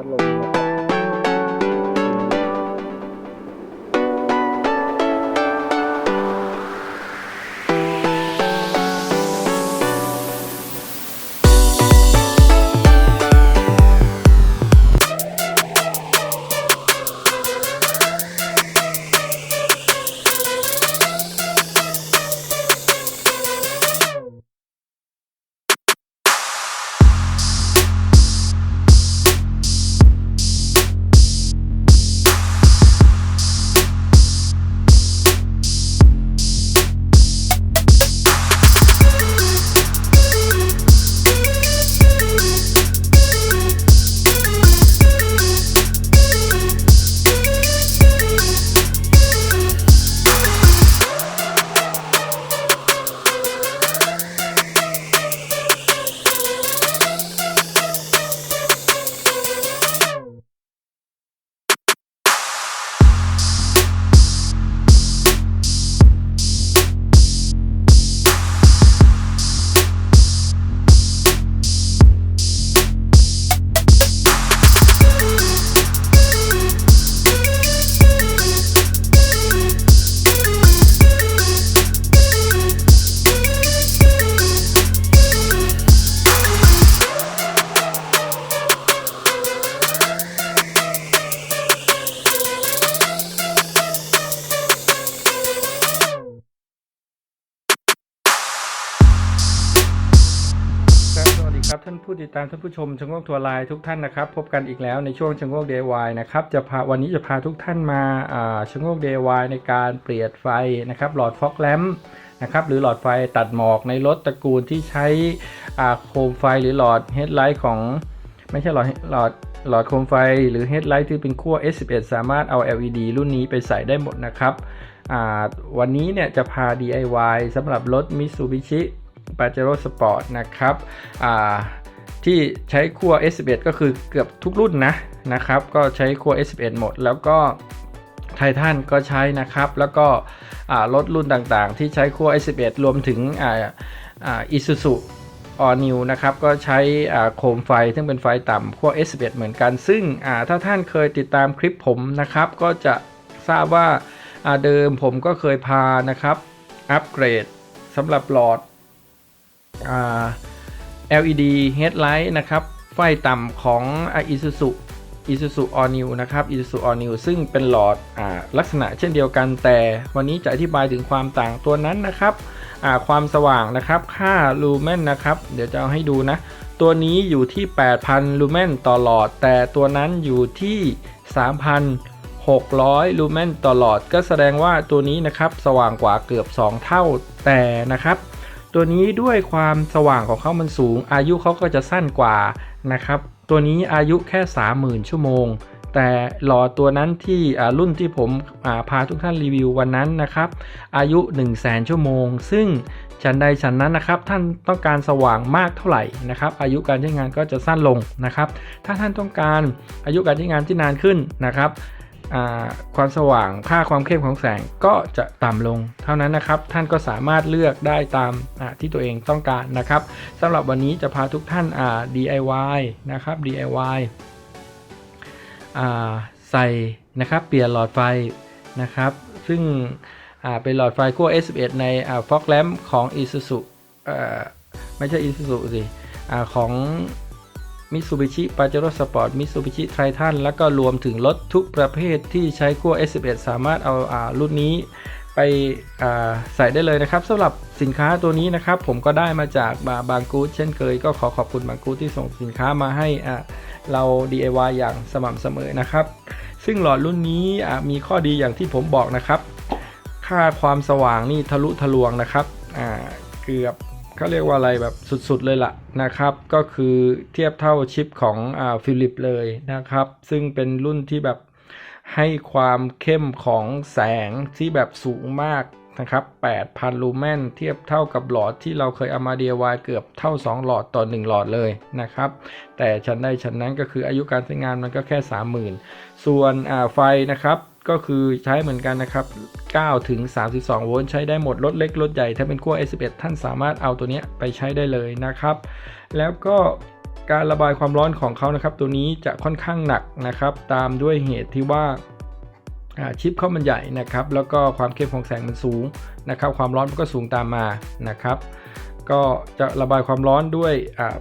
พัดลม ดตามท่านผู้ชมชงโงกทัวร์ไลน์ทุกท่านนะครับ พบกันอีกแล้วในช่วงชงโงกเดวายนะครับจะพาวันนี้จะพาทุกท่านมาอ่าชงโงกเดวายในการเปลี่ยนไฟนะครับหลอดฟอกแลมนะครับหรือหลอดไฟตัดหมอกในรถตระกูลที่ใช้โคมไฟหรือหลอดเฮดไลท์ของไม่ใช่หลอดหลอดหลอดโคมไฟหรือเฮดไลท์ที่เป็นขั้ว S11 สามารถเอา LED รุ่นนี้ไปใส่ได้หมดนะครับวันนี้เนี่ยจะพา DIY สำหรับรถ Mitsubishi Pajero Sport นะครับ ที่ใช้ขั้ว S11 ก็คือเกือบทุกรุ่นนะนะครับ ก็ใช้ขั้ว S11 หมด แล้วก็ไททันก็ใช้นะครับ แล้วก็รถรุ่นต่างๆ ที่ใช้ขั้ว S11 รวมถึงอ่าอ่า Isuzu ออนิวนะครับก็ใช้โคมไฟซึ่งเป็นไฟต่ำขั้ว S11 เหมือนกัน ซึ่งถ้าท่านเคยติดตามคลิปผมนะครับ ก็จะทราบว่าเดิมผมก็เคยพานะครับ อัปเกรดสำหรับหลอดอ LED headlight นะครับไฟต่ำของ Isuzu Isuzu All New นะครับ Isuzu All New ซึ่งเป็นหลอดอลักษณะเช่นเดียวกัน แต่วันนี้จะอธิบายถึงความต่างตัวนั้นนะครับความสว่างนะครับค่าลูเมนนะครับ เดี๋ยวจะเอาให้ดูนะ ตัวนี้อยู่ที่ 8,000 ลูเมนต่อหลอด แต่ตัวนั้นอยู่ที่ 3,600 ลูเมนต่อหลอด ก็แสดงว่าตัวนี้นะครับสว่างกว่าเกือบ 2 เท่าแต่นะครับ ตัวนี้ด้วยความสว่างของเขามันสูง อายุเขาก็จะสั้นกว่านะครับ ตัวนี้อายุแค่ 30,000 ชั่วโมง แต่หลอดตัวนั้นที่รุ่นที่ผมาพาทุกท่านรีวิววันนั้นนะครับ อายุ 1 0 0 0 0แชั่วโมง ซึ่งฉันใดฉันนั้นนะครับ ท่านต้องการสว่างมากเท่าไหร่นะครับ อายุการใช้งานก็จะสั้นลงนะครับ ถ้าท่านต้องการอายุการใช้งานที่นานขึ้นนะครับ ความสว่างค่าความเข้มของแสงก็จะต่ำลง เท่านั้นนะครับ ท่านก็สามารถเลือกได้ตามที่ตัวเองต้องการนะครับสำหรับวันนี้จะพาทุกท่านา DIY นะครับ DIY ใส่นะครับเปลี่ยนหลอดไฟนะครับ ซึ่งเป็นหลอดไฟขั้ว S11 ในอ่า fog lamp ของ Isuzu อไม่ใช่ Isuzu สิอ่าของ Mitsubishi Pajero Sport Mitsubishi Triton แล้วก็รวมถึงรถทุกประเภทที่ใช้ขั้ว S11 สามารถเอาอารุ่นนี้ไปใส่ได้เลยนะครับสำหรับสินค้าตัวนี้นะครับ ผมก็ได้มาจากบาบางกูดเช่นเคยก็ขอขอบคุณบางกูดที่ส่งสินค้ามาให้เรา DIY อย่างสม่ำเสมอนะครับ ซึ่งหลอดรุ่นนี้มีข้อดีอย่างที่ผมบอกนะครับ ค่าความสว่างนี่ทะลุทะลวงนะครับเกือบ เขาเรียกว่าอะไรแบบสุดๆเลยล่ะนะครับ ก็คือเทียบเท่าชิปของอ่าฟิลิปเลยนะครับ ซึ่งเป็นรุ่นที่แบบให้ความเข้มของแสงที่แบบสูงมากนะครับ 8,000 ลูเมนเทียบเท่ากับหลอดที่เราเคยเอามา DIY เกือบเท่า 2 หลอดต่อ 1 หลอดเลยนะครับ แต่ชั้นใดชั้นนั้นก็คืออายุการใช้งานมันก็แค่ 30,000 ส่วนอ่าไฟนะครับ ก็คือใช้เหมือนกันนะครับ 9 ถึง 32 โวลต์ใช้ได้หมด รถเล็ก รถใหญ่ ถ้าเป็นขั้ว S11 ท่านสามารถเอาตัวนี้ไปใช้ได้เลยนะครับ แล้วก็การระบายความร้อนของเขานะครับ ตัวนี้จะค่อนข้างหนักนะครับ ตามด้วยเหตุที่ว่าอ่าชิปเขามันใหญ่นะครับ แล้วก็ความเข้มของแสงมันสูงนะครับ ความร้อนมันก็สูงตามมานะครับ ก็จะระบายความร้อนด้วย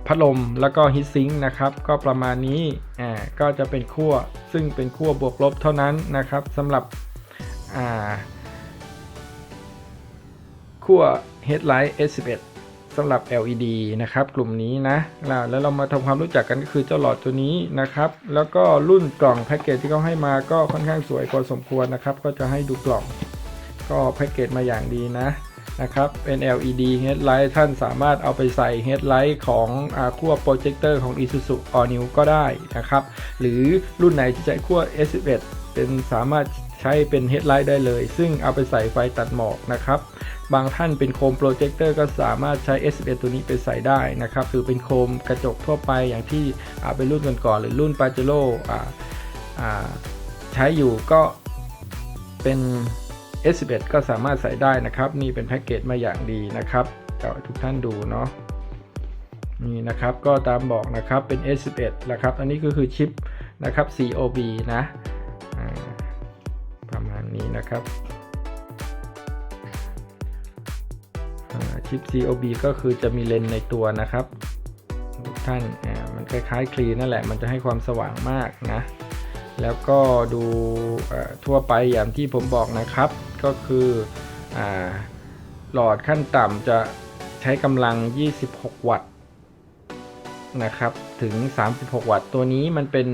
พัดลมแล้วก็ฮีทซิงค์นะครับ ก็ประมาณนี้อ่าก็จะเป็นขั้วซึ่งเป็นขั้วบวกลบเท่านั้นนะครับสำหรับอ่าขั้ว Headlight S11 สำหรับ LED นะครับ กลุ่มนี้นะ แล้วเรามาทำความรู้จักกันก็คือเจ้าหลอดตัวนี้นะครับ แล้วก็รุ่นกล่องแพ็กเกจที่เขาให้มาก็ค่อนข้างสวยพอสมควรนะครับ ก็จะให้ดูกล่อง ก็แพ็กเกจมาอย่างดีนะ นะครับ เป็น LED headlight ท่านสามารถเอาไปใส่ headlight ของอขั้วโปรเจคเตอร์ของ Isuzu All New ก็ได้นะครับ หรือรุ่นไหนที่ใช้ขั้ว S11 เป็นสามารถใช้เป็น headlight ได้เลย ซึ่งเอาไปใส่ไฟตัดหมอกนะครับ บางท่านเป็นโคมโปรเจคเตอร์ก็สามารถใช้ S11 ตัวนี้ไปใส่ได้นะครับ หรือเป็นโคมกระจกทั่วไปอย่างที่อ่าเป็นรุ่นก่อนๆหรือรุ่น p a j e r o อ่ใช้อยู่ก็เป็น S11 ก็สามารถใส่ได้นะครับ นี่เป็นแพ็กเกจมาอย่างดีนะครับเดี๋ยวให้ทุกท่านดูเนาะนี่นะครับก็ตามบอกนะครับเป็น S11 นะครับ อันนี้ก็คือชิปนะครับ COB นะประมาณนี้นะครับชิป COB ก็คือจะมีเลนในตัวนะครับ ทุกท่านมันคล้ายๆคลีนั่นแหละ มันจะให้ความสว่างมากนะ แล้วก็ดูทั่วไปอย่างที่ผมบอกนะครับ ก็คืออหลอดขั้นต่ำจะใช้กำลัง 26 วัตต์นะครับถึง 36 วัตต์ ตัวนี้มันเป็น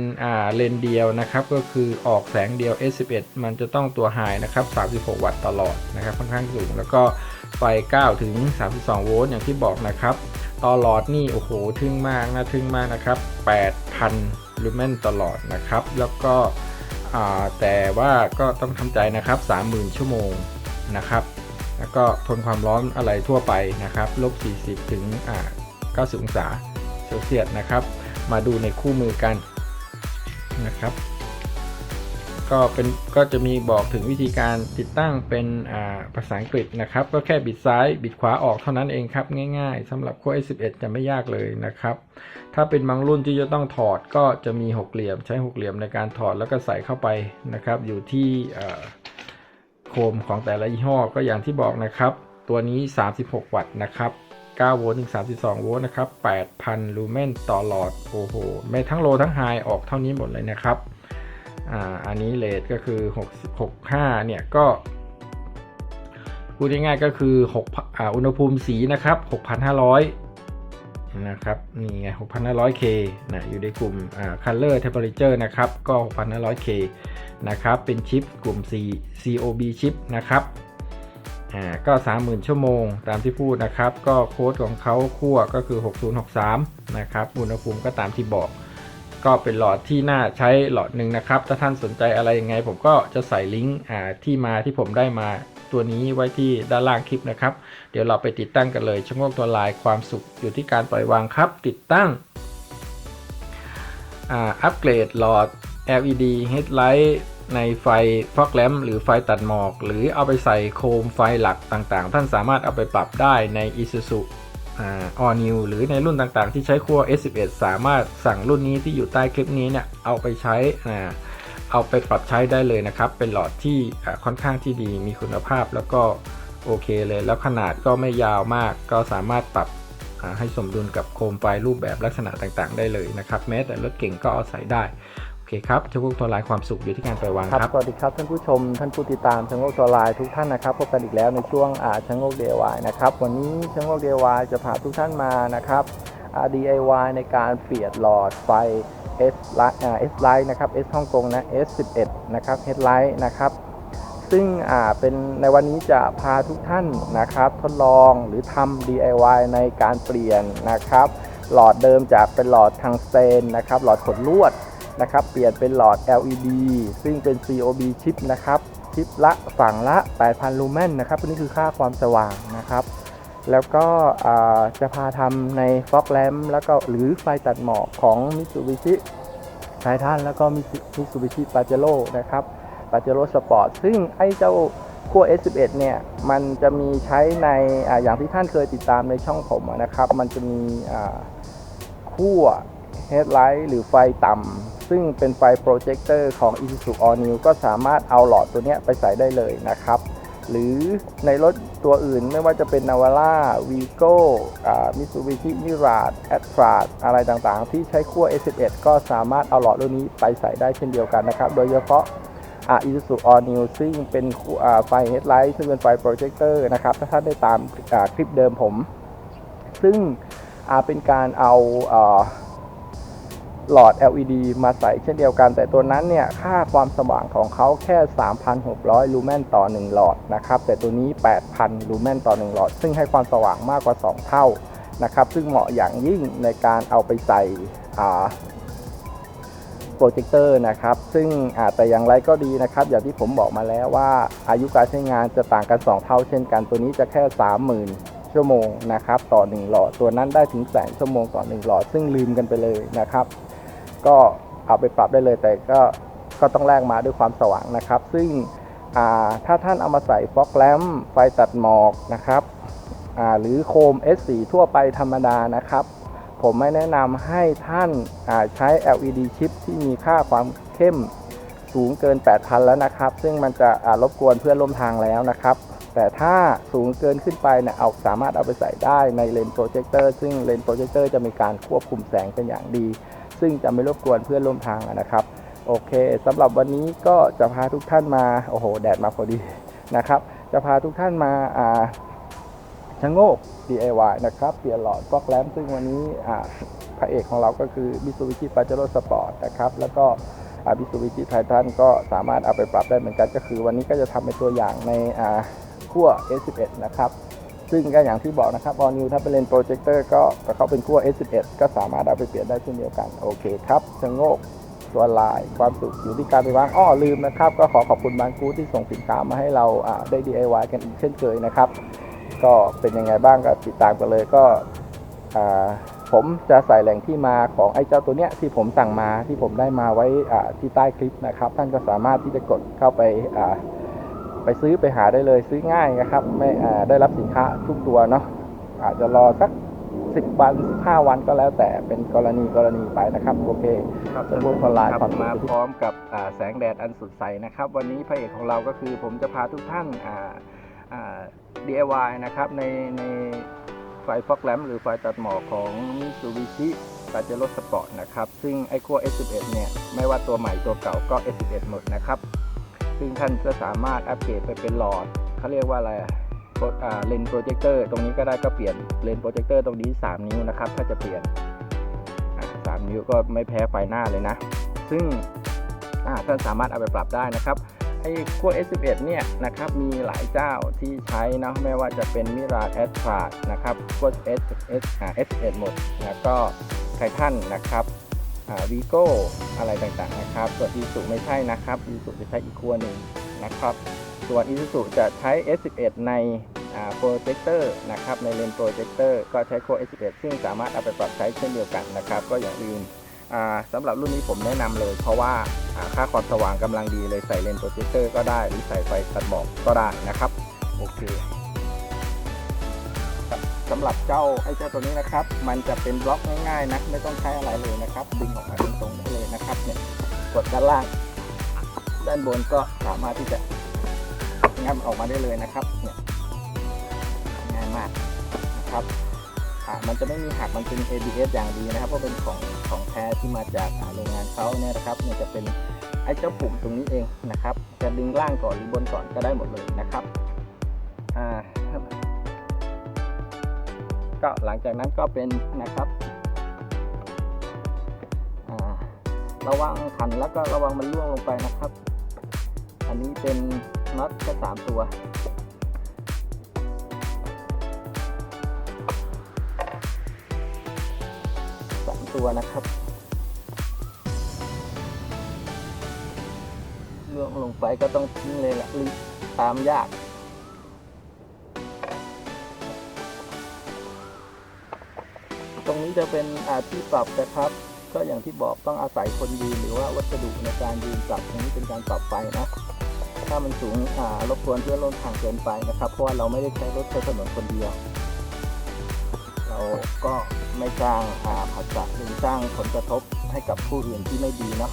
เลนเดียวนะครับ ก็คือออกแสงเดียว S11 มันจะต้องตัวไฮนะครับ 36 วัตต์ตลอดนะครับ ค่อนข้างสูง แล้วก็ไฟ 9 ถึง 32 โวลต์อย่างที่บอกนะครับตลอดนี่โอ้โหทึ่งมากนะทึ่งมากนะครับ 8,000 ลูเมนตลอดนะครับ แล้วก็ แต่ว่าก็ต้องทำใจนะครับ 30,000 ชั่วโมงนะครับ แล้วก็ทนความร้อนอะไรทั่วไปนะครับลบ40 ถึงอ่า90 องศาเซลเซียสนะครับ มาดูในคู่มือกันนะครับ ก็เป็นก็จะมีบอกถึงวิธีการติดตั้งเป็นาภาษาอังกฤษนะครับ ก็แค่บิดซ้ายบิดขวาออกเท่านั้นเองครับง่ายๆสำหรับขั้ว S11 จะไม่ยากเลยนะครับ ถ้าเป็นบางรุ่นที่จะต้องถอดก็จะมีหกเหลี่ยม ใช้หกเหลี่ยมในการถอดแล้วก็ใส่เข้าไปนะครับ อยู่ที่โคมของแต่ละยี่ห้อก็อย่างที่บอกนะครับ ตัวนี้ 36 วัตต์นะครับ9โวลต์ถึง 32 โวลต์นะครับ 8,000 ลูเมนต่อหลอด โอ้โห ไม่ทั้งโลทั้งไฮออกเท่านี้หมดเลยนะครับ อ่าอันนี้เลทก็คือ6 65เนี่ยก็พูดง่ายๆก็คือ6อ่าอุณหภูมิสีนะครับ 6,500 นะครับ นี่ไง 6,500K นะ อยู่ในกลุ่มอ่า color temperature นะครับ ก็ 6,500K นะครับ เป็นชิปกลุ่ม C COB ชิปนะครับ อ่า ก็ 30,000 ชั่วโมง ตามที่พูดนะครับ ก็โค้ดของเขาคั่วก็คือ 6063 นะครับ อุณหภูมิก็ตามที่บอก ก็เป็นหลอดที่น่าใช้หลอดหนึ่งนะครับ ถ้าท่านสนใจอะไรยังไง ผมก็จะใส่ลิงก์ที่มาที่ผมได้มาตัวนี้ไว้ที่ด้านล่างคลิปนะครับ เดี๋ยวเราไปติดตั้งกันเลยชะโงกตัวลายความสุขอยู่ที่การปล่อยวางครับ ติดตั้งอัปเกรดหลอด LED headlight ในไฟ fog lamp หรือไฟตัดหมอก หรือเอาไปใส่โคมไฟหลักต่างๆ ท่านสามารถเอาไปปรับได้ใน Isuzu อ่า All New หรือในรุ่นต่างๆ ที่ใช้ขั้ว S11 สามารถสั่งรุ่นนี้ที่อยู่ใต้คลิปนี้เนี่ยเอาไปใช้เอาไปปรับใช้ได้เลยนะครับ เป็นหลอดที่ค่อนข้างที่ดีมีคุณภาพแล้วก็โอเคเลยแล้วขนาดก็ไม่ยาวมาก ก็สามารถปรับให้สมดุลกับโคมไฟรูปแบบลักษณะต่างๆ ได้เลยนะครับ แม้แต่รถเก่งก็เอาใส่ได้ อเคครับจะพวกตัวลายความสุขอยู่ที่การปล่อยวางครัรับสวัสดีครับท่านผู้ชม ท่านผู้ติดตามชะโงกตัวลายทุกท่านนะครับพบกันอีกแล้วในช่วงอ่าชะโงก DIY นะครับวันนี้ชะโงก DIY จะพาทุกท่านมานะครับ DIY ในการเปลี่ยนหลอดไฟ S Light อ่า S l i g h นะครับ S ฮ่องกงนะ S11 นะครับ Headlight นะครับซึ่งอ่าเป็นในวันนี้จะพาทุกท่านนะครับ ทดลองหรือทำ DIY ในการเปลี่ยนนะครับ หลอดเดิมจากเป็นหลอดทางสเตนนะครับ หลอดขดลวด นะครับ เปลี่ยนเป็นหลอด LED ซึ่งเป็น COB ชิปนะครับ ชิปละฝั่งละ 8,000 ลูเมนนะครับนนี้คือค่าความสว่างนะครับ แล้วก็จะพาทำใน fog lamp แล้วก็หรือไฟตัดหมอกของ Mitsubishi Titan แล้วก็ Mitsubishi Pajero นะครับ Pajero Sport ซึ่งไอ้เจ้าขั้ว S11 เนี่ย มันจะมีใช้ในออย่างที่ท่านเคยติดตามในช่องผมนะครับ มันจะมีอ่าขขั้ว headlight หรือไฟต่ำ ซึ่งเป็นไฟโปรเจคเตอร์ของ Isuzu All New ก็สามารถเอาหลอดตัวนี้ไปใส่ได้เลยนะครับ หรือในรถตัวอื่นไม่ว่าจะเป็น Navara Vigo Mitsubishi Mirage a t r a อะไรต่างๆ ที่ใช้ขั้ว S11 ก็สามารถเอาหลอดรุ่นนี้ไปใส่ได้เช่นเดียวกันนะครับ โดยเฉพาะอ่า Isuzu All New ซึ่งเป็นไฟ Headlight ซึ่งเป็นไฟโปรเจคเตอร์นะครับ ถ้าท่านได้ตามคลิปเดิมผม ซึ่งเป็นการเอาอา หลอด LED มาใส่เช่นเดียวกัน แต่ตัวนั้นเนี่ยค่าความสว่างของเขาแค่ 3,600 ลูเมนต่อ 1 หลอดนะครับแต่ตัวนี้ 8,000 ลูเมนต่อ 1 หลอด ซึ่งให้ความสว่างมากกว่า 2 เท่านะครับซึ่งเหมาะอย่างยิ่งในการเอาไปใส่โปรเจคเตอร์นะครับซึ่งแต่อย่างไรก็ดีนะครับอย่างที่ผมบอกมาแล้วว่า อายุการใช้งานจะต่างกัน 2 เท่าเช่นกัน ตัวนี้จะแค่ 30,000 ชั่วโมงนะครับต่อ 1 หลอด ตัวนั้นได้ถึงแสนชั่วโมงต่อ 1 หลอด ซึ่งลืมกันไปเลยนะครับ ก็เอาไปปรับได้เลย แต่ก็ก็ต้องแลกมาด้วยความสว่างนะครับ ซึ่งถ้าท่านเอามาใส่ฟอกแลมไฟตัดหมอกนะครับหรือโคม S4 ทั่วไปธรรมดานะครับ ผมไม่แนะนำให้ท่านาใช้ LED ชิปที่มีค่าความเข้มสูงเกิน 8,000 แล้วนะครับ ซึ่งมันจะรบกวนเพื่อนร่วมทางแล้วนะครับ แต่ถ้าสูงเกินขึ้นไปเนี่ยเอาสามารถเอาไปใส่ได้ในเลนส์โปรเจคเตอร์ซึ่งเลนส์โปรเจคเตอร์จะมีการควบคุมแสงเป็นอย่างดี ซึ่งจะไม่รบกวนเพื่อนร่วมทางนะครับ โอเคสำหรับวันนี้ก็จะพาทุกท่านมา โอ้โห แดดมาพอดีนะครับ จะพาทุกท่านมาอ่าชะโงก DIY นะครับ เปลี่ยนหลอดฟอกแลมซึ่งวันนี้อ่าพระเอกของเราก็คือ Mitsubishi Pajero Sport นะครับ แล้วก็อ่า Mitsubishi Titan ก็สามารถเอาไปปรับได้เหมือนกัน ก็คือวันนี้ก็จะทำเป็นตัวอย่างในขั้ว S11 นะครับ ซึ่งก็อย่างที่บอกนะครับ All New ถ้าเป็นเลนโปรเจคเตอร์ก็เขาเป็นขั้ว S11 ก็สามารถเอาไปเปลี่ยนได้เช่นเดียวกัน โอเคครับชะโงกตัวลายความสุขอยู่ที่การไปวางอ้อลืมนะครับ ก็ขอขอบคุณบางกูที่ส่งสินค้ามาให้เราได้ DIY กันอีกเช่นเคยนะครับ ก็เป็นยังไงบ้างก็ติดตามกันเลยก็ผมจะใส่แหล่งที่มาของไอ้เจ้าตัวเนี้ยที่ผมสั่งมาที่ผมได้มาไว้ที่ใต้คลิปนะครับ ท่านก็สามารถที่จะกดเข้าไป ไปซื้อไปหาได้เลยซื้อง่ายนะครับ ไม่อ่าได้รับสินค้าทุกตัวเนาะอาจจะรอสักสิบวันห้าวันก็แล้วแต่เป็นกรณีกรณีไปนะครับโอเคครับเป็นพวกออนไลน์ความมาพร้อมกับอ่าแสงแดดอันสดใสนะครับ วันนี้พระเอกของเราก็คือผมจะพาทุกท่านอ่าอ่า DIY นะครับในในไฟฟอกแลมหรือไฟตัดหมอกของ Mitsubishi Pajero Sport นะครับ ซึ่งไอ้ขั้ว S11 เนี่ย ไม่ว่าตัวใหม่ตัวเก่าก็ S11 หมดนะครับ ซึ่งท่านก็สามารถอัปเกรดไปเป็นหลอดเขาเรียกว่าอะไระโปรอ่าเลนส์โปรเจคเตอร์ตรงนี้ก็ได้ก็เปลี่ยนเลนส์โปรเจคเตอร์ตรงนี้ 3 นิ้วนะครับ ถ้าจะเปลี่ยนอ่าสามนิ้วก็ไม่แพ้ไฟหน้าเลยนะ ซึ่งท่านสามารถเอาไปปรับได้นะครับไอ้ขั้ว S11 เนี่ยนะครับมีหลายเจ้าที่ใช้นะไม่ว่าจะเป็น Mirage a t r a นะครับขั้ว S S อ่า S11 หมดแล้วก็ไททันนะครับ วีโก้อะไรต่างๆนะครับ ส่วนอีสุไม่ใช่นะครับอีสุจะใช้อีกขั้วหนึ่งนะครับ ส่วน Isuzu จะใช้ S11 ในโปรเจคเตอร์นะครับในเลนส์โปรเจคเตอร์ก็ใช้โค้ด S11 ซึ่งสามารถเอาไปปรับใช้เช่นเดียวกันนะครับ ก็อย่าลืมอ่าสำหรับรุ่นนี้ผมแนะนำเลย เพราะว่าค่าความสว่างกำลังดีเลยใส่เลนส์โปรเจคเตอร์ก็ได้หรือใส่ไฟตัดหมอกก็ได้นะครับโอเค สำหรับเจ้าไอ้เจ้าตัวนี้นะครับ มันจะเป็นบล็อกง่ายๆนะไม่ต้องใช้อะไรเลยนะครับ ดึงออกมาตรงๆได้เลยนะครับเนี่ยกดด้านล่าง ด้านบนก็สามารถที่จะงับออกมาได้เลยนะครับเนี่ยง่ายมากนะครับอ่ามันจะไม่มีหักมันเป็น ABS อย่างดีนะครับ เพราะเป็นของของแท้ที่มาจากโรงงานเขาเนี่ยนะครับเนี่ยจะเป็นไอ้เจ้าปุ่มตรงนี้เองนะครับ จะดึงล่างก่อนหรือบนก่อนก็ได้หมดเลยนะครับอ่า ก็หลังจากนั้นก็เป็นนะครับระวังขันแล้วก็ระวังมันล่วงลงไปนะครับ อันนี้เป็นน็อตแค่สามตัว สามตัวนะครับ ล่วงลงไปก็ต้องทิ้งเลยละตามยาก ตรงนี้จะเป็นอาที่ปรับนะครับ ก็อย่างที่บอกต้องอาศัยคนยืนหรือว่าวัสดุในการยืนปรับตรงนี้เป็นการปรับไฟนะถ้ามันสูงอ่ารบกวนเพื่อนร่วมทางเกินไปนะครับ เพราะว่าเราไม่ได้ใช้รถใช้ถนนคนเดียว เราก็ไม่สร้างอ่าผัสสะหรือสร้างผลกระทบให้กับผู้อื่นที่ไม่ดีเนาะ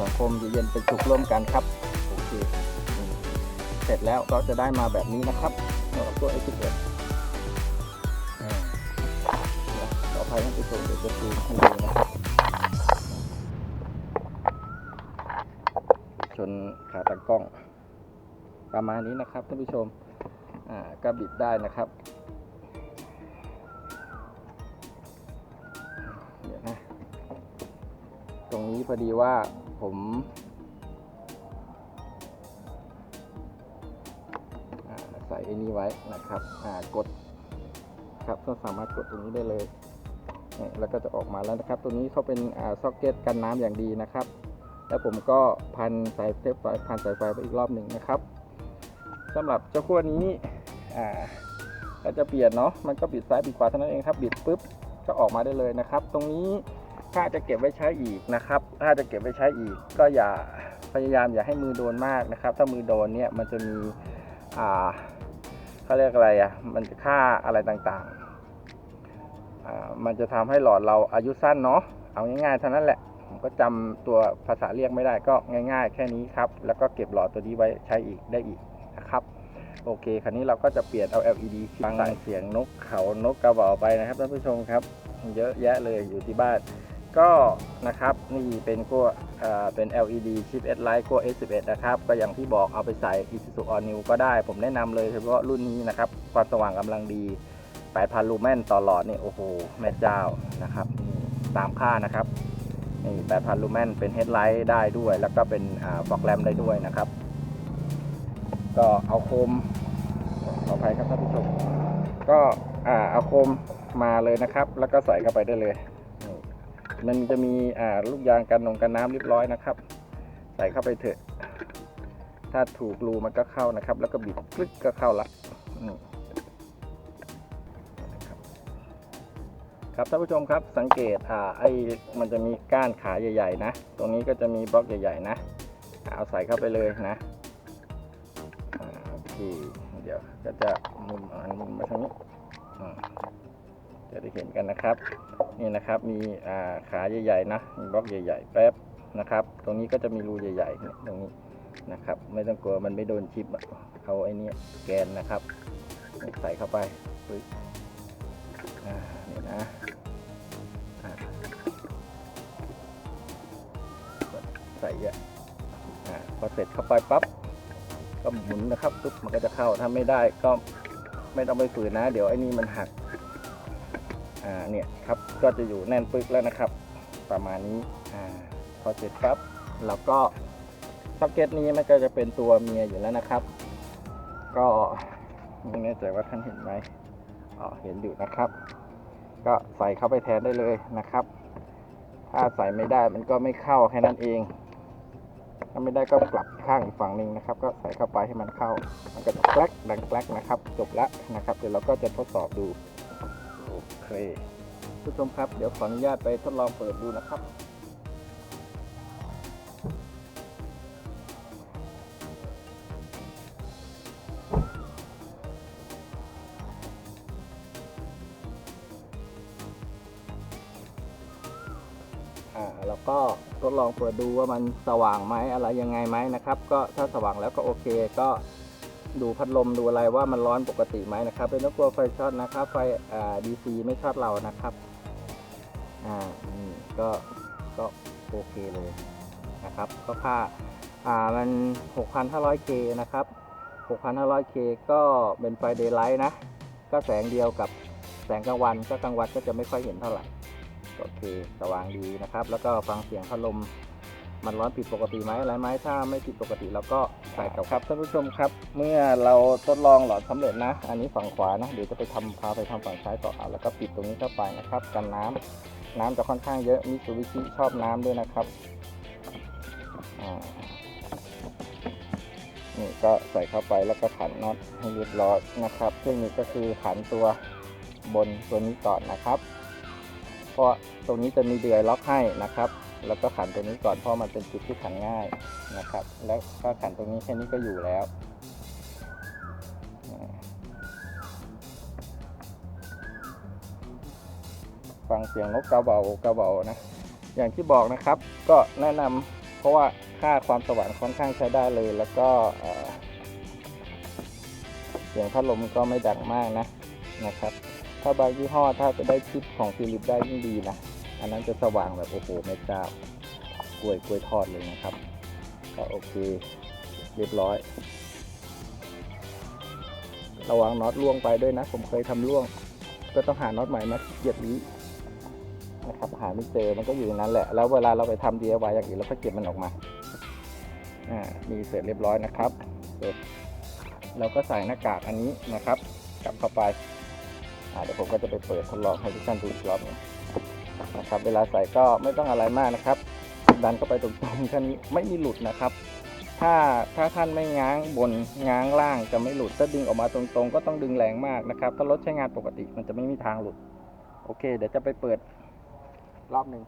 สังคมอยู่เย็นเป็นสุขร่วมกันครับโอเคเสร็จแล้วก็จะได้มาแบบนี้นะครับสำหรับตัว X11 ท่านผู้ชมเดี๋ยวจะซูมให้ดูนะครับชนขาตั้งกล้อง ประมาณนี้นะครับท่านผู้ชมอ่าก็บิดได้นะครับเดี๋ยวนะตรงนี้พอดีว่าผมใส่ไอ้นี้ไว้นะครับ อ่ากดครับก็สามารถกดตรงนี้ได้เลย แล้วก็จะออกมาแล้วนะครับ ตัวนี้เขาเป็นอซ็อกเก็ตกันน้ำอย่างดีนะครับ แล้วผมก็พันสายเทปไฟพันสายไฟไปอีกรอบหนึ่งนะครับสำหรับเจ้าขั้วนี้ก็จะเปลี่ยนเนาะมันก็บิดซ้ายบิดขวาเท่านั้นเองครับบิดปุ๊บก็ออกมาได้เลยนะครับ ตรงนี้ถ้าจะเก็บไว้ใช้อีกนะครับ ถ้าจะเก็บไว้ใช้อีก ก็อย่าพยายามอย่าให้มือโดนมากนะครับ ถ้ามือโดนเนี่ยมันจะมีอ่าเขาเรียกอะไรอะมันจะค่าอะไรต่างๆ มันจะทำให้หลอดเราอายุสั้นเนาะเอาง่ายๆเท่านั้นแหละ ผมก็จำตัวภาษาเรียกไม่ได้ก็ง่าย ๆ แค่นี้ครับ แล้วก็เก็บหลอดตัวนี้ไว้ใช้อีกได้อีกนะครับโอเคคราวนี้เราก็จะเปลี่ยนเอา LED ฟังเสียงนกเขานกกระเหว่าไปนะครับท่านผู้ชมครับ เยอะแยะเลยอยู่ที่บ้าน ก็นะครับนี่เป็นกัวเอ่อเป็น LED ชิป S Lite กัว S11 นะครับ ก็อย่างที่บอกเอาไปใส่ Isuzu All New ก็ได้ ผมแนะนำเลยเฉพาะรุ่นนี้นะครับ ความสว่างกำลังดี 8,000 ลูเมนต่อหลอดนี่โอ้โหแม่เจ้านะครับตามค่านะครับนี่8,000 ลูเมนเป็นเฮดไลท์ได้ด้วย แล้วก็เป็นฟอกแรมได้ด้วยนะครับ ก็เอาโคมขออภัยครับท่านผู้ชมก็เอาโคมมาเลยนะครับ แล้วก็ใส่เข้าไปได้เลยมันจะมีลูกยางกันนงกันน้ำเรียบร้อยนะครับ ใส่เข้าไปเถอะ ถ้าถูกรูมันก็เข้านะครับ แล้วก็บิดคลึกก็เข้าละ ครับท่านผู้ชมครับสังเกตอ่าไอ้มันจะมีก้านขาใหญ่ ๆ นะ ตรงนี้ก็จะมีบล็อกใหญ่ ๆ นะ เอาใส่เข้าไปเลยนะอ่าโอเคเดี๋ยวก็จะมุมอันมุมมาทางนี้จะได้เห็นกันนะครับ นี่นะครับมีอ่าขาใหญ่ๆนะมีบล็อกใหญ่ ๆ แป๊บนะครับ ตรงนี้ก็จะมีรูใหญ่ๆเนี่ยตรงนี้นะครับ ไม่ต้องกลัวมันไม่โดนชิปเอาไอ้นี่แกนนะครับ ใส่เข้าไปปึ๊บ อ่านี่นะอะใส่เยอะอ่าพอเสร็จเข้าไปปั๊บก็หมุนนะครับปุ๊บมันก็จะเข้าถ้าไม่ได้ก็ไม่ต้องไปฝืนนะ เดี๋ยวไอ้นี่มันหักอ่าเนี่ยครับก็จะอยู่แน่นปึกแล้วนะครับ ประมาณนี้อ่าพอเสร็จปั๊บเราก็ซ็อกเก็ตนี้มันก็จะเป็นตัวเมียอยู่แล้วนะครับ ก็ไม่แน่ใจว่าท่านเห็นไหม เห็นอยู่นะครับ ก็ใส่เข้าไปแทนได้เลยนะครับ ถ้าใส่ไม่ได้มันก็ไม่เข้าแค่นั้นเอง ถ้าไม่ได้ก็กลับข้างอีกฝั่งหนึ่งนะครับ ก็ใส่เข้าไปให้มันเข้า มันก็จะแกลกดังแกลกนะครับ จบละนะครับ เดี๋ยวเราก็จะทดสอบดูโอเคผู้ชมครับ เดี๋ยวขออนุญาตไปทดลองเปิดดูนะครับ ลองเปิดดูว่ามันสว่างไหมอะไรยังไงไหมนะครับ ก็ถ้าสว่างแล้วก็โอเค ก็ดูพัดลมดูอะไรว่ามันร้อนปกติไหมนะครับเป็นต้องกลัวไฟช็อตนะครับ ไฟดีซีไม่ช็อตเรานะครับอ่านี่ก็ก็โอเคเลยนะครับ ก็ค่าอ่ามัน 6,500K นะครับ 6,500K ก็เป็นไฟเดย์ไลท์นะ ก็แสงเดียวกับแสงกลางวันก็กลางวันก็จะไม่ค่อยเห็นเท่าไหร่ โอเคสว่างดีนะครับ แล้วก็ฟังเสียงพัดลมมันร้อนผิดปกติไหมอะไรไหมถ้าไม่ผิดปกติเราก็ใส่กับครับท่านผู้ชมครับ เมื่อเราทดลองหลอดสำเร็จนะ อันนี้ฝั่งขวานะเดี๋ยวจะไปทำพาไปทำฝั่งซ้ายต่อเอาแล้วก็ปิดตรงนี้เข้าไปนะครับกันน้ำน้ำจะค่อนข้างเยอะมิสูบิชิชอบน้ำด้วยนะครับนี่ก็ใส่เข้าไปแล้วก็ขันน็อตให้เรียบร้อยนะครับเทคนิคก็คือขันตัวบนตัวนี้ก่อนนะครับ เพราะตรงนี้จะมีเดือยล็อกให้นะครับ แล้วก็ขันตัวนี้ก่อนเพราะมันเป็นจุดที่ขันง่ายนะครับ แล้วก็ขันตรงนี้แค่นี้ก็อยู่แล้วฟังเสียงนกกระเบากระเบานะ อย่างที่บอกนะครับก็แนะนำเพราะว่าค่าความสว่างค่อนข้างใช้ได้เลย แล้วก็เสียงพัดลมก็ไม่ดังมากนะนะครับ ถ้าบางยี่ห้อถ้าจะได้ชิปของฟิลิปได้ยิ่งดีนะอันนั้นจะสว่างแบบโอ้โหไม่เจ้ากล้วยกล้วยทอดเลยนะครับก็โอเคเรียบร้อย ระวังน็อตล่วงไปด้วยนะ ผมเคยทำล่วง ก็ต้องหาน็อตใหม่มาเหยียบนี้นะครับหาไม่เจอมันก็อยู่ในนั้นแหละ แล้วเวลาเราไปทำ DIY อย่างอื่นเราก็เก็บมันออกมาอ่ามีเสร็จเรียบร้อยนะครับเสร็จเราก็ใส่หน้ากากอันนี้นะครับกลับเข้าไป เดี๋ยวผมก็จะไปเปิดทดลองให้ทุกท่านดูอีกรอบหนึงนะครับ เวลาใส่ก็ไม่ต้องอะไรมากนะครับ ดันเข้าไปตรงๆแค่นี้ไม่มีหลุดนะครับ ถ้าถ้าท่านไม่ง้างบนง้างล่างจะไม่หลุดถ้าดึงออกมาตรงๆ ก็ต้องดึงแรงมากนะครับ ถ้ารถใช้งานปกติมันจะไม่มีทางหลุด โอเค เดี๋ยวจะไปเปิดรอบหนึ่ง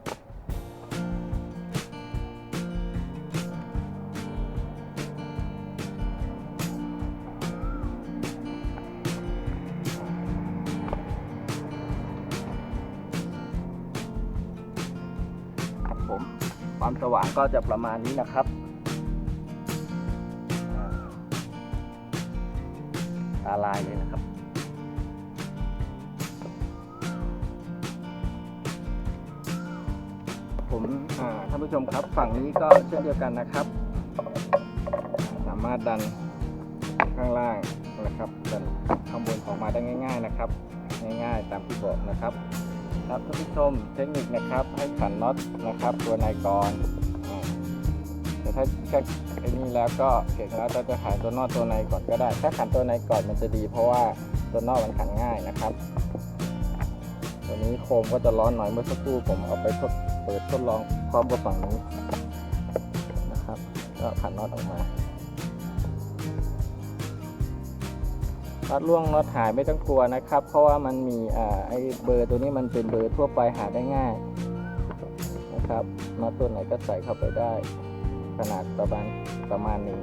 ความสว่างก็จะประมาณนี้นะครับอ่าตาลายเลยนะครับ ผมท่านผู้ชมครับฝั่งนี้ก็เช่นเดียวกันนะครับ สามารถดันข้างล่างนะครับดันข้างบนออกมาได้ง่าย ๆนะครับ ง่ายๆตามที่บอกนะครับ ครับท่านผู้ชมเทคนิคนะครับให้ขันน็อตนะครับ ตัวในกรอ่าแต่ถ้าแค่ไอ้นี่แล้วก็เก่งแล้วเราจะขันตัวนอกตัวในก่อนก็ได้ ถ้าขันตัวในก่อนมันจะดี เพราะว่าตัวนอกมันขันง่ายนะครับ ตัวนี้โคมก็จะร้อนหน่อยเมื่อสักครู่ผมเอาไปทดเปิดทดลองพร้อมกับฝั่งนี้นะครับ ก็ขันน็อตออกมา น็อตล่วงน็อตหายไม่ต้องกลัวนะครับ เพราะว่ามันมีอ่าไอ้เบอร์ตัวนี้มันเป็นเบอร์ทั่วไปหาได้ง่ายนะครับน็อตตัวไหนก็ใส่เข้าไปได้ ขนาดประมาณประมาณหนึ่ง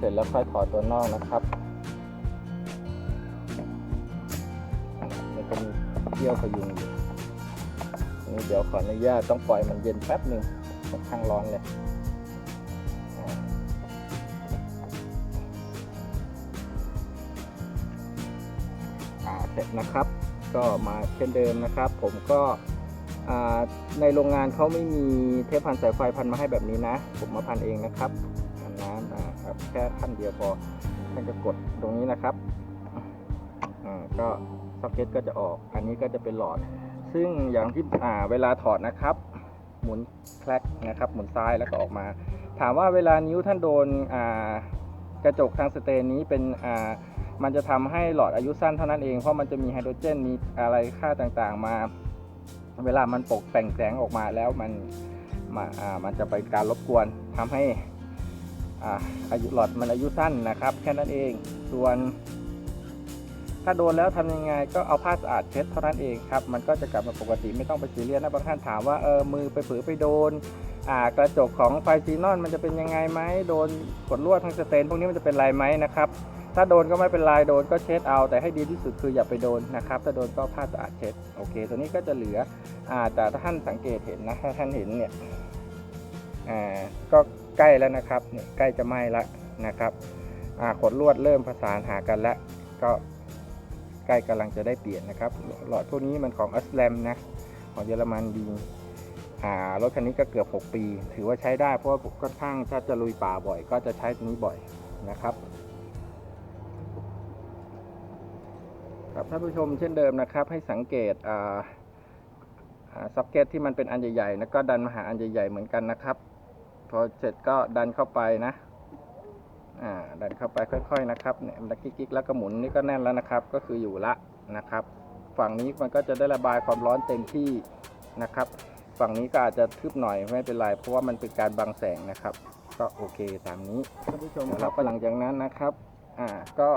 เสร็จแล้วค่อยถอดตัวนอกนะครับมันจะมีเกี่ยวพยุงอยู่ เดี๋ยวขออนุญาตต้องปล่อยมันเย็นแป๊บหนึ่งค่อนข้างร้อนเลยอ่าเสร็จนะครับ ก็มาเช่นเดิมนะครับ ผมก็อ่าในโรงงานเขาไม่มีเทปพันสายไฟพันมาให้แบบนี้นะ ผมมาพันเองนะครับพันน้ำอ่าครับแค่ขั้นเดียวพอท่านจะกดตรงนี้นะครับอ่าก็ซ็อกเก็ตก็จะออก อันนี้ก็จะเป็นหลอด ซึ่งอย่างที่อ่าเวลาถอดนะครับ หมุนแคลกนะครับหมุนซ้ายแล้วก็ออกมา ถามว่าเวลานิ้วท่านโดนอ่ากระจกทางสเตนนี้เป็นอ่ามันจะทำให้หลอดอายุสั้นเท่านั้นเอง เพราะมันจะมีไฮโดรเจนมีอะไรค่าต่างๆมา เวลามันปกแต่งแสงออกมาแล้วมันมาอ่ามันจะไปการรบกวนทำให้อ่าอายุหลอดมันอายุสั้นนะครับ แค่นั้นเองส่วน ถ้าโดนแล้วทำยังไงก็เอาผ้าสะอาดเช็ดเท่านั้นเองครับ มันก็จะกลับมาปกติไม่ต้องไปซีเรียสนะบางท่านถามว่าเออมือไปผือไปโดนกระจกของไฟซีนอนมันจะเป็นยังไงไหมโดนกดลวดทางสเตนพวกนี้มันจะเป็นไรไหมนะครับถ้าโดนก็ไม่เป็นไรโดนก็เช็ดเอาแต่ให้ดีที่สุดคืออย่าไปโดนนะครับถ้าโดนก็ผ้าสะอาดเช็ดโอเค ตัวนี้ก็จะเหลืออ่าแต่ถ้าท่านสังเกตเห็นนะถ้าท่านเห็นเนี่ยอ่าก็ใกล้แล้วนะครับเนี่ยใกล้จะไหม้ล้วนะครับอ่าขดลวดเริ่มผสานหากันแล้วก็ ใกล้กำลังจะได้เปลี่ยนนะครับ หลอดพวกนี้มันของอัสแลมนะ ของเยอรมันดีอ่ารถคันนี้ก็เกือบ 6 ปี ถือว่าใช้ได้เพราะว่าผมค่อนข้างถ้าจะลุยป่าบ่อย ก็จะใช้ตัวนี้บ่อยนะครับ ครับท่านผู้ชมเช่นเดิมนะครับ ให้สังเกตอ่าซ็อกเก็ตที่มันเป็นอันใหญ่ๆแล้วก็ดันมาหาอันใหญ่ๆเหมือนกันนะครับ พอเสร็จก็ดันเข้าไปนะ อ่าดันเข้าไปค่อย ๆ นะครับเนี่ยมันกิ๊กๆแล้วก็หมุนนี่ก็แน่นแล้วนะครับ ก็คืออยู่ละนะครับ ฝั่งนี้มันก็จะได้ระบายความร้อนเต็มที่นะครับ ฝั่งนี้ก็อาจจะทึบหน่อยไม่เป็นไรเพราะว่ามันเป็นการบังแสงนะครับ ก็โอเคตามนี้ท่านผู้ชมครับหลังจากนั้นนะครับอ่าก็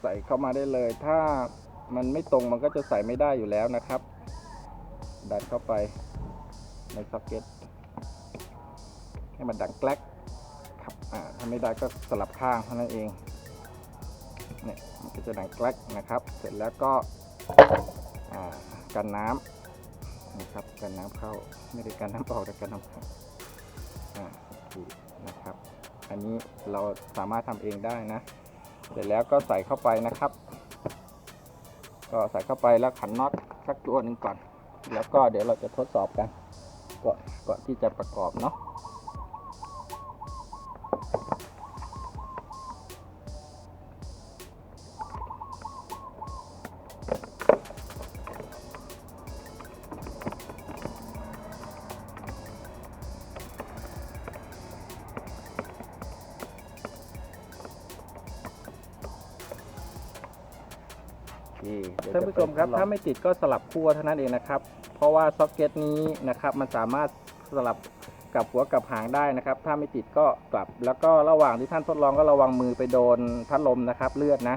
ใส่เข้ามาได้เลย ถ้ามันไม่ตรงมันก็จะใส่ไม่ได้อยู่แล้วนะครับ ดันเข้าไปในซ็อกเก็ตให้มันดังแกลก ถ้าไม่ได้ก็สลับข้างเท่านั้นเองเนี่ยมันก็จะดังแกลกนะครับ เสร็จแล้วก็กันน้ำนะครับกันน้ำเข้าไม่ได้กันน้ำออกแต่กันน้ำเข้าอ่าโอเคนะครับ อันนี้เราสามารถทำเองได้นะ เสร็จแล้วก็ใส่เข้าไปนะครับ ก็ใส่เข้าไปแล้วขันน็อตสักตัวหนึ่งก่อน แล้วก็เดี๋ยวเราจะทดสอบกันก่อนก่อนที่จะประกอบเนาะ ท่านผู้ชมครับถ้าไม่ติดก็สลับขั้วเท่านั้นเองนะครับ เพราะว่าซ็อกเก็ตนี้นะครับมันสามารถสลับกับหัวกับหางได้นะครับ ถ้าไม่ติดก็กลับ แล้วก็ระหว่างที่ท่านทดลองก็ระวังมือไปโดนพัดลมนะครับ เลือดนะ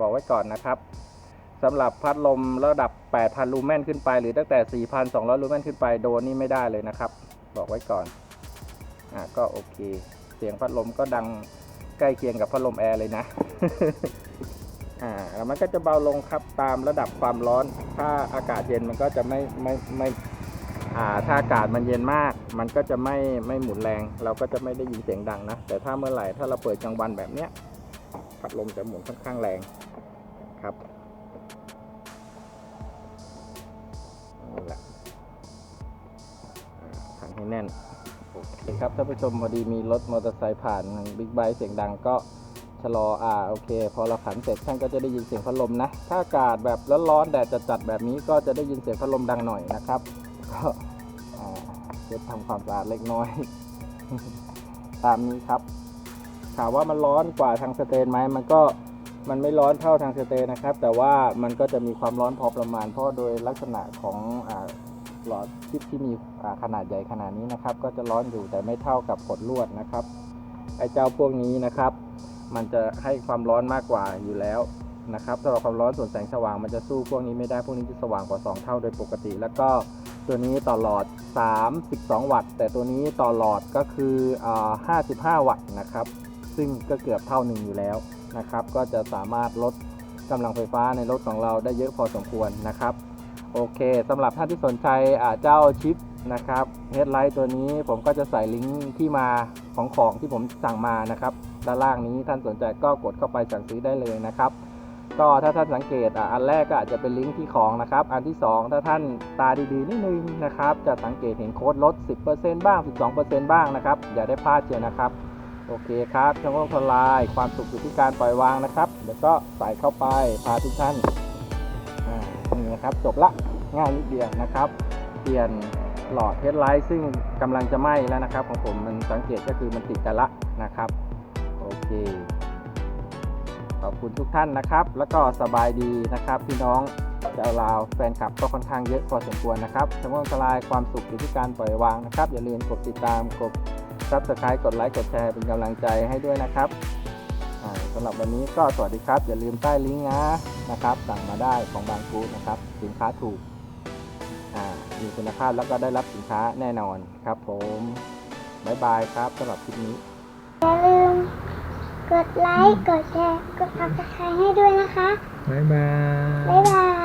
บอกไว้ก่อนนะครับสำหรับพัดลมระดับ 8,000 ลูเมนขึ้นไป หรือตั้งแต่ 4,200 ลูเมนขึ้นไปโดนนี่ไม่ได้เลยนะครับ บอกไว้ก่อนอ่าก็โอเค เสียงพัดลมก็ดังใกล้เคียงกับพัดลมแอร์เลยนะ อ่าแล้วมันก็จะเบาลงครับตามระดับความร้อน ถ้าอากาศเย็นมันก็จะไม่ไม่ไม่อ่าถ้าอากาศมันเย็นมาก มันก็จะไม่ไม่หมุนแรง เราก็จะไม่ได้ยินเสียงดังนะ แต่ถ้าเมื่อไหร่ถ้าเราเปิดกลางวันแบบเนี้ยพัดลมจะหมุนค่อนข้างแรงครับนี่แหละอ่าขันให้แน่นโอเคครับท่านผู้ชมพอดีมีรถมอเตอร์ไซค์ผ่านบิ๊กไบค์เสียงดังก็ ชะลออ่าโอเค พอเราขันเสร็จท่านก็จะได้ยินเสียงพัดลมนะ ถ้าอากาศแบบร้อนๆแดดจัดๆแบบนี้ก็จะได้ยินเสียงพัดลมดังหน่อยนะครับก็อ่าเช็ดทำความสะอาดเล็กน้อย ตามนี้ครับถามว่ามันร้อนกว่าทางสเตนไหมมันก็มันไม่ร้อนเท่าทางสเตนนะครับ แต่ว่ามันก็จะมีความร้อนพอประมาณ เพราะโดยลักษณะของอ่าหลอดชิปที่มีอ่าขนาดใหญ่ขนาดนี้นะครับ ก็จะร้อนอยู่แต่ไม่เท่ากับขดลวดนะครับไอ้เจ้าพวกนี้นะครับ มันจะให้ความร้อนมากกว่าอยู่แล้วนะครับสำหรับความร้อนส่วนแสงสว่างมันจะสู้พวกนี้ไม่ได้พวกนี้จะสว่างกว่า 2 เท่าโดยปกติ แล้วก็ตัวนี้ต่อหลอด 32 วัตต์ แต่ตัวนี้ต่อหลอดก็คืออ่า55 วัตต์นะครับ ซึ่งก็เกือบเท่าหนึ่งอยู่แล้วนะครับ ก็จะสามารถลดกำลังไฟฟ้าในรถของเราได้เยอะพอสมควรนะครับ โอเคสำหรับท่านที่สนใจเจ้าชิปนะครับเฮดไลท์ตัวนี้ผมก็จะใส่ลิงก์ที่มาของของที่ผมสั่งมานะครับ ด้านล่างนี้ท่านสนใจก็กดเข้าไปสั่งซื้อได้เลยนะครับ ก็ถ้าท่านสังเกตอะอันแรกก็อาจจะเป็นลิงก์ที่ของนะครับ อันที่ 2 ถ้าท่านตาดีๆนิดนึงนะครับ จะสังเกตเห็นโค้ดลด 10%บ้าง 12%บ้างนะครับ อย่าได้พลาดเชียวนะครับโอเคครับช่องโลกทลาย ความสุขอยู่ที่การปล่อยวางนะครับ เดี๋ยวก็ใส่เข้าไป พาทุกท่านนี่นะครับ จบละ ง่ายนิดเดียวนะครับ เปลี่ยนหลอดเฮดไลท์ซึ่งกำลังจะไหม้แล้วนะครับ ของผมมันสังเกตก็คือมันติดกันละนะครับ เคขอบคุณทุกท่านนะครับ แล้วก็สบายดีนะครับ พี่น้องชาวลาวแฟนคลับก็ค่อนข้างเยอะพอสมควรนะครับช่องทลายความสุขอยู่ที่การปล่อยวางนะครับ อย่าลืมกดติดตามกดซับสไครต์กดไลค์กดแชร์เป็นกำลังใจให้ด้วยนะครับอ่าสำหรับวันนี้ก็สวัสดีครับ อย่าลืมใต้ลิงก์นะนะครับ สั่งมาได้ของบางกูนะครับ สินค้าถูกมีคุณภาพแล้วก็ได้รับสินค้าแน่นอนครับผม บ๊ายบายครับสำหรับคลิปนี้อย่าลืม กดไลค์ กดแชร์ กด subscribe ให้ด้วยนะคะ บ๊ายบาย บ๊ายบาย